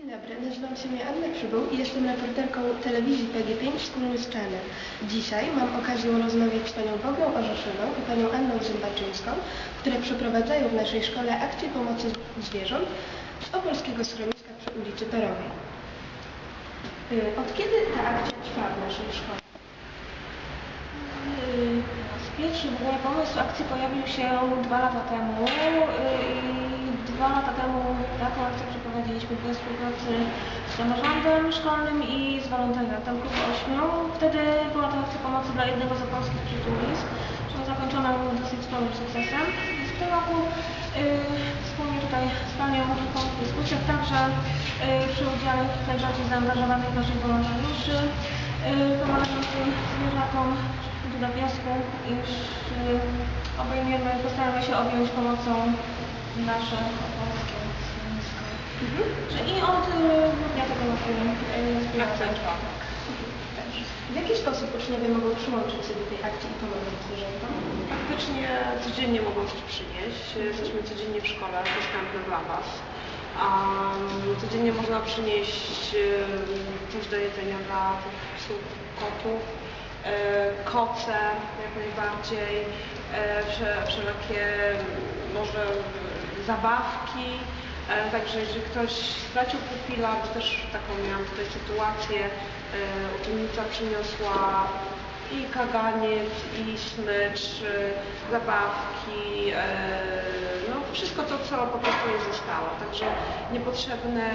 Dzień dobry, nazywam się Anna Przybył i jestem reporterką telewizji PG5 wspólnie z Channel. Dzisiaj mam okazję rozmawiać z panią Bogą Orzeszyną i panią Anną Zębaczyńską, które przeprowadzają w naszej szkole akcję pomocy zwierząt z opolskiego schroniska przy ulicy Perowej. Y, Od kiedy ta akcja trwa w naszej szkole? Yy, Pierwszy w ogóle pomysł akcji pojawił się dwa lata temu yy, i dwa lata temu taką akcję przeprowadziliśmy we współpracy z samorządem szkolnym i z wolontariatem Klub Ośmiu. Wtedy była to akcja pomocy dla jednego z opolskich przytulisk, która zakończona dosyć sporym sukcesem. W tym roku yy, wspólnie tutaj z Panią po dyskusjach także yy, przy udziale najbardziej zaangażowanych naszych wolontariuszy yy, pomagającym zwierzakom na wniosku, iż y, obejmiemy, postaramy się objąć pomocą nasze schronisko. Mhm. Że I od y, grudnia tego roku y, współpraca trwa. W jaki sposób uczniowie mogą przyłączyć się do tej akcji i pomagać zwierzętom? Praktycznie codziennie mogą coś przynieść. Jesteśmy codziennie w szkole, dostępne dla Was. Um, codziennie można przynieść e, coś do jedzenia dla tych psów, kotów, koce jak najbardziej, wszelakie może zabawki. E, Także jeżeli ktoś stracił pupila, bo też taką miałam tutaj sytuację, e, uczennica przyniosła i kaganiec, i smycz, e, zabawki, no wszystko to, co po prostu jej zostało. Także niepotrzebne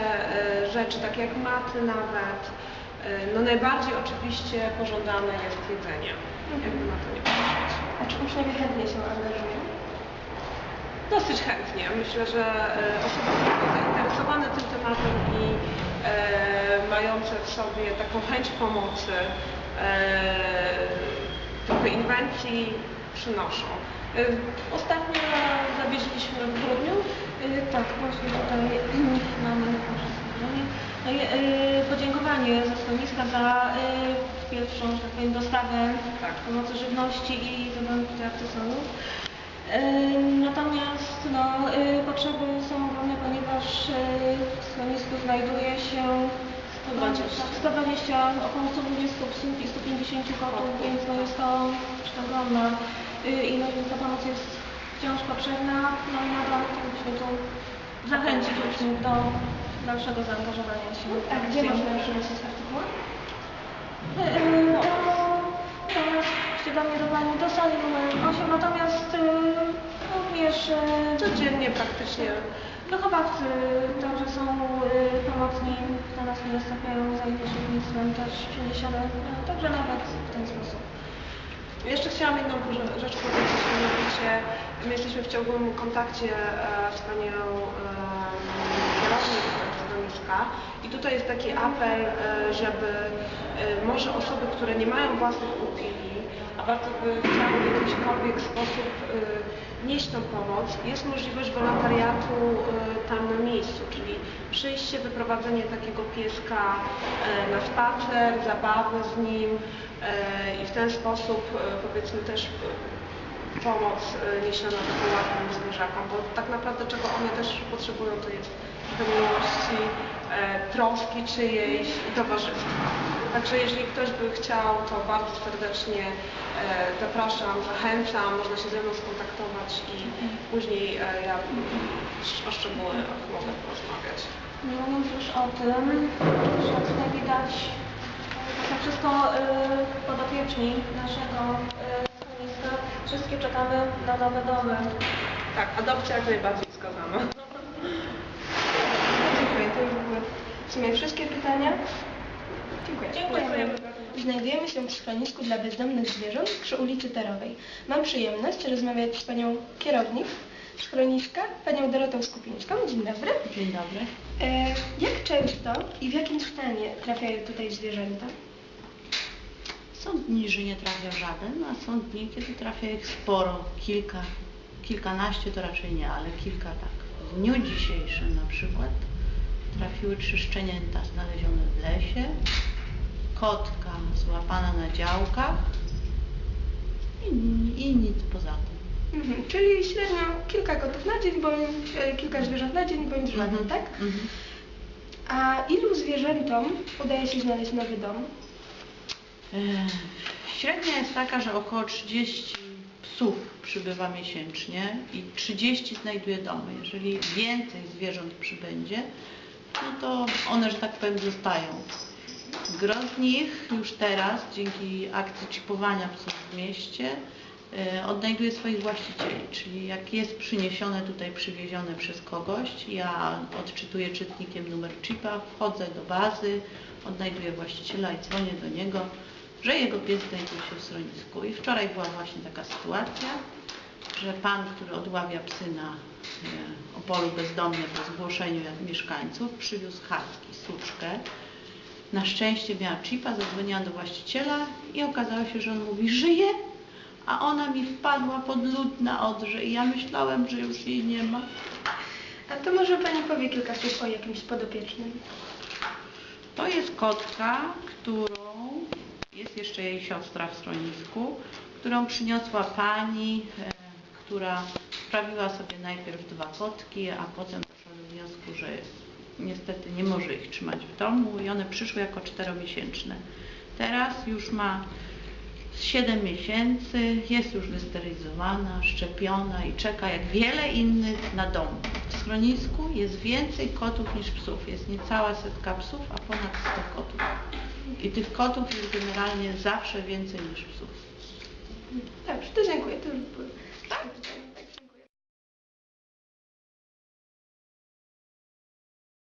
rzeczy, takie jak maty nawet. No najbardziej oczywiście pożądane jest jedzenie, jakby na to nie patrzeć. A czy uczniowie chętnie się angażują? Dosyć chętnie. Myślę, że e, osoby zainteresowane tym tematem i e, mające w sobie taką chęć pomocy, e, trochę inwencji przynoszą. E, Ostatnio zawieźliśmy w grudniu, Y, Tak, właśnie tutaj mamy. No i, y, podziękowanie ze schroniska za y, pierwszą, że tak powiem, dostawę Tak. pomocy żywności i akcesoriów. Y, Natomiast no, y, potrzeby są ogromne, ponieważ y, w schronisku znajduje się 120. 120, około 120 psów i 150 kotów, więc no jest to ogromna ilość, więc ta pomoc jest wciąż potrzebna. No i nadal chcielibyśmy tu zachęcić uczniów do dalszego zaangażowania się. A gdzie akcję. można przynieść artykuły? Y, Do, sali numer 8, natomiast y, również y, Codziennie praktycznie Wychowawcy także są y, pomocni, do nas nie występują za pośrednictwem też przeniesione, y, także nawet w ten sposób. Jeszcze chciałam jedną rze- rzecz powiedzieć, mianowicie my jesteśmy w ciągłym kontakcie e, z panią e, kierownik schroniska i tutaj jest taki apel, e, żeby może osoby, które nie mają własnych pupili, a bardzo by chciały w jakikolwiek sposób e, nieść tą pomoc, jest możliwość wolontariatu e, tam na miejscu, czyli przyjście, wyprowadzenie takiego pieska na spacer, zabawy z nim i w ten sposób powiedzmy też pomoc niesiona wychowanym zwierzakom, bo tak naprawdę czego one też potrzebują to jest miłości, troski czyjejś i towarzystwa. Także jeżeli ktoś by chciał, to bardzo serdecznie e, zapraszam, zachęcam, można się ze mną skontaktować i później e, ja o szczegółach mogę porozmawiać. Nie mówiąc już o tym, że tutaj widać to wszystko y, podopieczni naszego schroniska. Wszystkie czekamy na nowe domy. Tak, adopcja jak najbardziej wskazana. Dziękuję. To już były w sumie wszystkie pytania. Dziękuję. Dziękujemy. Znajdujemy się w schronisku dla bezdomnych zwierząt przy ulicy Terowej. Mam przyjemność rozmawiać z panią kierownik schroniska, panią Dorotą Skupińską. Dzień dobry. Dzień dobry. E, jak często i w jakim stanie trafiają tutaj zwierzęta? Są dni, że nie trafia żaden, a są dni, kiedy trafia ich sporo, kilka, kilkanaście to raczej nie, ale kilka tak. W dniu dzisiejszym na przykład trafiły trzy szczenięta znalezione w lesie, kotka złapana na działkach i, i nic poza tym. Mhm, czyli średnio kilka kotów na dzień, bądź e, kilka zwierząt na dzień, bądź żaden, Mhm, tak? mhm. A ilu zwierzętom udaje się znaleźć nowy dom? E, Średnia jest taka, że około 30 psów przybywa miesięcznie i 30 znajduje domy. Jeżeli więcej zwierząt przybędzie, no to one, że tak powiem, zostają. Gro z nich już teraz, dzięki akcji chipowania psów w mieście, e, odnajduje swoich właścicieli. Czyli jak jest przyniesione tutaj, przywiezione przez kogoś, ja odczytuję czytnikiem numer chipa, wchodzę do bazy, odnajduję właściciela i dzwonię do niego, że jego pies znajduje się w schronisku. I wczoraj była właśnie taka sytuacja, że pan, który odławia psy na e, Opolu bezdomnie po zgłoszeniu mieszkańców, przywiózł husky, suczkę. Na szczęście miała chipa, zadzwoniła do właściciela i okazało się, że on mówi, żyje, a ona mi wpadła pod lód na odrze i ja myślałem, że już jej nie ma. A to może Pani powie kilka słów o jakimś podopiecznym. To jest kotka, którą jest jeszcze jej siostra w schronisku, którą przyniosła pani, e, która sprawiła sobie najpierw dwa kotki, a potem doszła do wniosku, że niestety nie może ich trzymać w domu i one przyszły jako czteromiesięczne. Teraz już ma 7 miesięcy, jest już wysterylizowana, szczepiona i czeka jak wiele innych na dom. W schronisku jest więcej kotów niż psów. Jest niecała setka psów, a ponad 100 kotów. I tych kotów jest generalnie zawsze więcej niż psów. Dobrze, to dziękuję.